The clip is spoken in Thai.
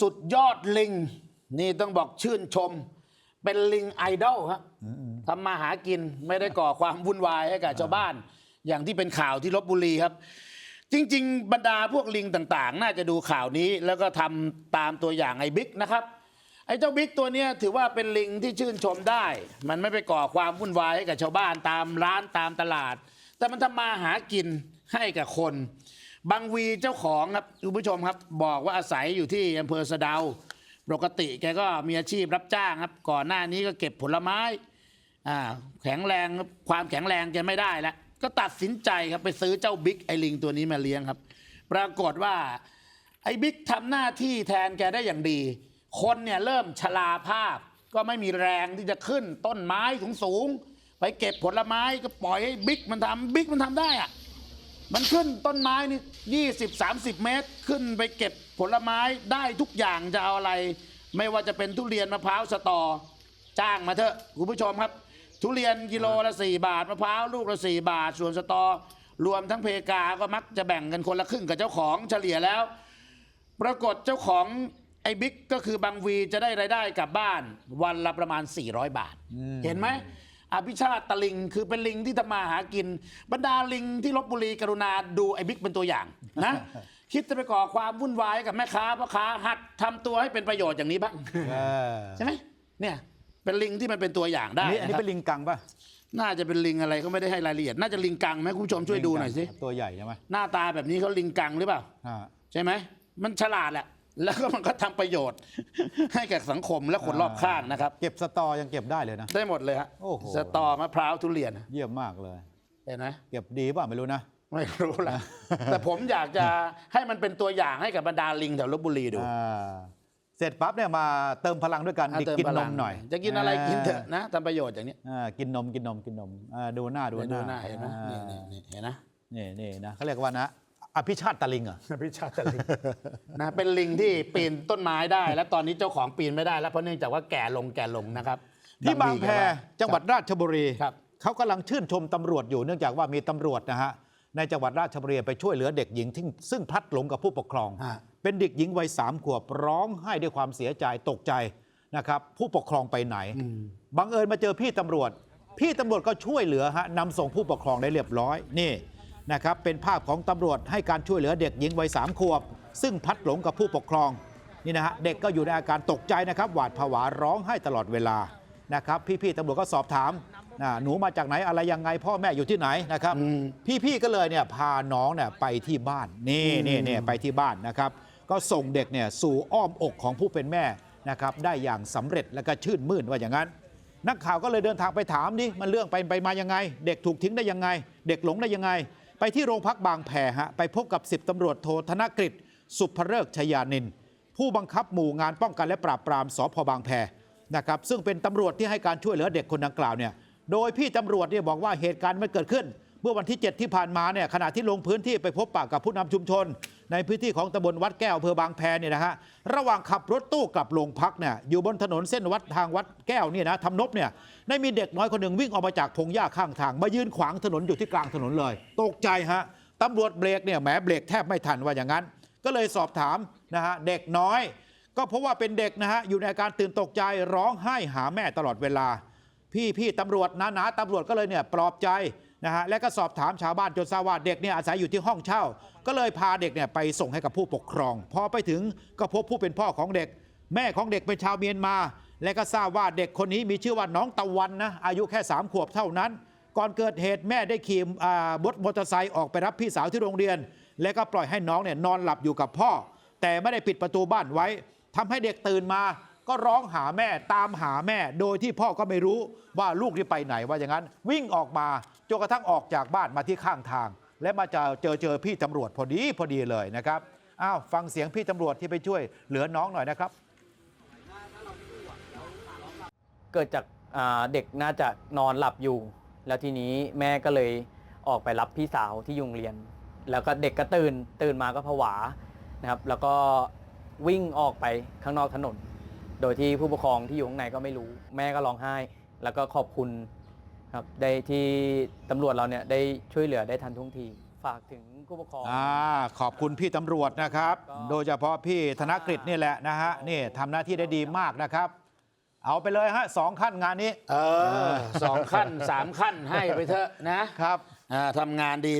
สุดยอดลิง นี่ต้องบอกชื่นชม เป็นลิงไอดอลครับทำมาหากินไม่ได้ก่อความวุ่นวายให้กับชาวบ้าน อย่างที่เป็นข่าวที่ลบบุรีครับ จริง ๆ บรรดาพวกลิงต่างๆ น่าจะดูข่าวนี้แล้วก็ทำตามตัวอย่างไอ้บิ๊กนะครับไอ้เจ้าบิ๊กตัวเนี้ยถือว่าเป็นลิงที่ชื่นชมได้ มันไม่ไปก่อความวุ่นวายให้กับชาวบ้านตามร้านตามตลาด แต่มันทำมาหากินให้กับคน บางวีเจ้าของครับคุณผู้ชมครับ บอกว่าอาศัยอยู่ที่อำเภอสะเดาปกติแกก็มีอาชีพรับจ้างครับ ก่อนหน้านี้ก็เก็บผลไม้อ่าแข็งแรงความแข็งแรงแกไม่ได้แล้วก็ตัดสินใจครับไปซื้อเจ้าบิ๊กไอลิงตัวนี้มาเลี้ยงครับ ปรากฏว่าไอ้บิ๊กทำหน้าที่แทนแกได้อย่างดี คนเนี่ยเริ่มชราภาพ ก็ไม่มีแรงที่จะขึ้นต้นไม้สูงๆไปเก็บผลไม้ก็ปล่อยให้บิ๊กมันทำบิ๊กมันทำได้อะ มันขึ้นต้นไม้นี่ยี่สิบสามสิบเมตร ขึ้นไปเก็บผลไม้ได้ทุกอย่างจะเอาอะไร ไม่ว่าจะเป็นทุเรียนมะพร้าวสตอ จ้างมาเถอะคุณผู้ชมครับ ทุเรียนกิโลละสี่บาทมะพร้าวลูกละสี่บาท ส่วนสตอ รวมทั้งเพกาก็มักจะแบ่งกันคนละครึ่งกับเจ้าของเฉลี่ยแล้ว ปรากฏเจ้าของไอ้บิ๊กก็คือบางวีจะได้รายได้กลับบ้านวันละประมาณ 400 บาท เห็นไหม อภิชาติตะลิง คือเป็นลิงที่ทำมาหากิน บรรดาลิงที่ลบบุรีกรุณาดูไอ้บิ๊กเป็นตัวอย่างนะ คิดจะไปก่อความวุ่นวายกับแม่ค้าพ่อค้าหัดทำตัวให้เป็นประโยชน์อย่างนี้บ้างเออใช่ไหมเนี่ยเป็นลิงที่มันเป็นตัวอย่างได้อันนี้อันนี้ะครับเป็นลิงกังป่ะน่าจะเป็นลิงอะไรก็ไม่ได้ให้รายละเอียด น่าจะลิงกังไหมคุณผู้ชมช่วยดูหน่อยสิตัวใหญ่ใช่ไหมหน้าตาแบบนี้เขาลิงกังหรือเปล่า อ่า ใช่ไหม มันฉลาดแหละ แล้วก็มันก็ทำประโยชน์ ให้กับสังคมและคนรอบข้างนะครับ เก็บสตอยังเก็บได้เลยนะ ได้หมดเลยฮะโอ้โห สตอมะพร้าวทุเรียนเยี่ยมมากเลย เห็นไหมเก็บดีป่ะไม่รู้นะ ไม่รู้ละ แต่ผมอยากจะให้มันเป็นตัวอย่างให้กับบรรดาลิงแถวลบบุรีดู อ่าเสร็จปั๊บเนี่ยมาเติมพลังด้วยกันอะดิเติกินพนลังมหน่อยจะกินอะไรกินเถอะนะทำประโยชน์อย่างนี้อ่ากินนมกินนมกินนมอ่าดูหน้าดูเดี๋ยวหดูน้าหน้าเห็นไหมอ่านี่นี่นี่เห็นนะ นี่นี่นะเขาเรียกว่านะ อภิชาติตะลิงเหรอะพิชาตลิง นะเป็นลิงที่ปีนต้นไม้ได้ แล้วตอนนี้เจ้าของปีนไม่ได้แล้วเพราะเนื่องจากว่าแก่ลงแก่ลงนะครับที่บางแพดีว่าจังหวัดราชบุรีครับ เขากำลังชื่นชมตำรวจอยู่เนื่องจากว่ามีตำรวจนะฮะในจังหวัดราชบุรีไปช่วยเหลือเด็กหญิงที่ซึ่งพลัดหลงกับผู้ปกครอง ฮะ เป็นเด็กหญิงวัยสามขวบร้องไห้ด้วยความเสียใจตกใจนะครับ ผู้ปกครองไปไหน บังเอิญมาเจอพี่ตำรวจ พี่ตำรวจก็ช่วยเหลือฮะนำส่งผู้ปกครองได้เรียบร้อย นี่ นะครับเป็นภาพของตำรวจให้การช่วยเหลือเด็กหญิงวัยสามขวบ ซึ่งพลัดหลงกับผู้ปกครองนี่นะฮะเด็กก็อยู่ในอาการตกใจนะครับ หวาดผวาร้องไห้ตลอดเวลานะครับ พี่ๆตำรวจก็สอบถามนะหนูมาจากไหนอะไรยังไง พ่อแม่อยู่ที่ไหนนะครับอืมพี่ๆก็เลยเนี่ยพาน้องเนี่ยไปที่บ้านนี่นี่นี่ไปที่บ้านนะครับ ก็ส่งเด็กเนี่ยสู่อ้อมอกของผู้เป็นแม่นะครับได้อย่างสำเร็จและก็ชื่นมื่นว่าอย่างนั้น นักข่าวก็เลยเดินทางไปถามนี่มันเรื่องไปไปมายังไง เด็กถูกทิ้งได้ยังไง เด็กหลงได้ยังไง ไปที่โรงพักบางแพฮะไปพบกับสิบตำรวจโทธนกฤษสุภเริกชยานิน ผู้บังคับหมู่งานป้องกันและปราบปรามสพบางแพนะครับซึ่งเป็นตำรวจที่ให้การช่วยเหลือเด็กคนดังกล่าวเนี่ยโดยพี่ตำรวจเนี่ยบอกว่าเหตุการณ์มันเกิดขึ้น เมื่อวันที่ 7 ที่ผ่านมาเนี่ยขณะที่ลงพื้นที่ไปพบปะกับผู้นำชุมชน ในพื้นที่ของตำบลวัดแก้วอำเภอบางแพเนี่ยนะฮะระหว่างขับรถตู้กลับโรงพักเนี่ยอยู่บนถนนเส้นวัดทางวัดแก้วเนี่ยนะทำนบเนี่ยได้มีเด็กน้อยคนหนึ่งวิ่งออกมาจากพงหญ้าข้างทาง มายืนขวางถนนอยู่ที่กลางถนนเลย ตกใจฮะตำรวจเบรกเนี่ยแหมเบรกแทบไม่ทันว่าอย่างนั้น ก็เลยสอบถามนะฮะเด็กน้อย ก็เพราะว่าเป็นเด็กนะฮะอยู่ในอาการตื่นตกใจร้องไห้หาแม่ตลอดเวลา พี่พี่ตำรวจนะนะตำรวจก็เลยเนี่ยปลอบใจ นะฮะและก็สอบถามชาวบ้านจนทราบว่าเด็กเนี่ยอาศัยอยู่ที่ห้องเช่า ก็เลยพาเด็กเนี่ยไปส่งให้กับผู้ปกครอง พอไปถึงก็พบผู้เป็นพ่อของเด็ก แม่ของเด็กเป็นชาวเมียนมา และก็ทราบว่าเด็กคนนี้มีชื่อว่าน้องตะวันนะอายุแค่ 3 ขวบเท่านั้น ก่อนเกิดเหตุแม่ได้ขี่รถมอเตอร์ไซค์ออกไปรับพี่สาวที่โรงเรียน และก็ปล่อยให้น้องเนี่ยนอนหลับอยู่กับพ่อ แต่ไม่ได้ปิดประตูบ้านไว้ทำให้เด็กตื่นมา ก็ร้องหาแม่ตามหาแม่ โดยที่พ่อก็ไม่รู้ว่าลูกที่ไปไหนว่าอย่างนั้น วิ่งออกมาจนกระทั่งออกจากบ้านมาที่ข้างทาง และมาเจอเจอเจอพี่ตำรวจพอดีพอดีเลยนะครับอ้าวฟังเสียงพี่ตำรวจที่ไปช่วยเหลือน้องหน่อยนะครับ เกิดจากอ่าเด็กน่าจะนอนหลับอยู่ แล้วทีนี้แม่ก็เลยออกไปรับพี่สาวที่ยุโรงเรียน แล้วก็เด็กก็ตื่นตื่นมาก็ผวานะครับ แล้วก็วิ่งออกไปข้างนอกถนน โดยที่ผู้ปกครองที่อยู่ข้างในก็ไม่รู้ แม่ก็ร้องไห้ แล้วก็ขอบคุณครับได้ที่ตำรวจเราเนี่ยได้ช่วยเหลือได้ทันท่วงทีฝากถึงผู้ปกครอง อ่าขอบคุณพี่ตำรวจนะครับก็โดยเฉพาะพี่ธนกฤษนี่แหละนะฮะนี่ทำหน้าที่ได้ดีมากนะครับ เอาไปเลยฮะสองขั้นงานนี้ เออสองขั้นสามขั้นให้ไปเถอะนะครับ อ่าทำงานดี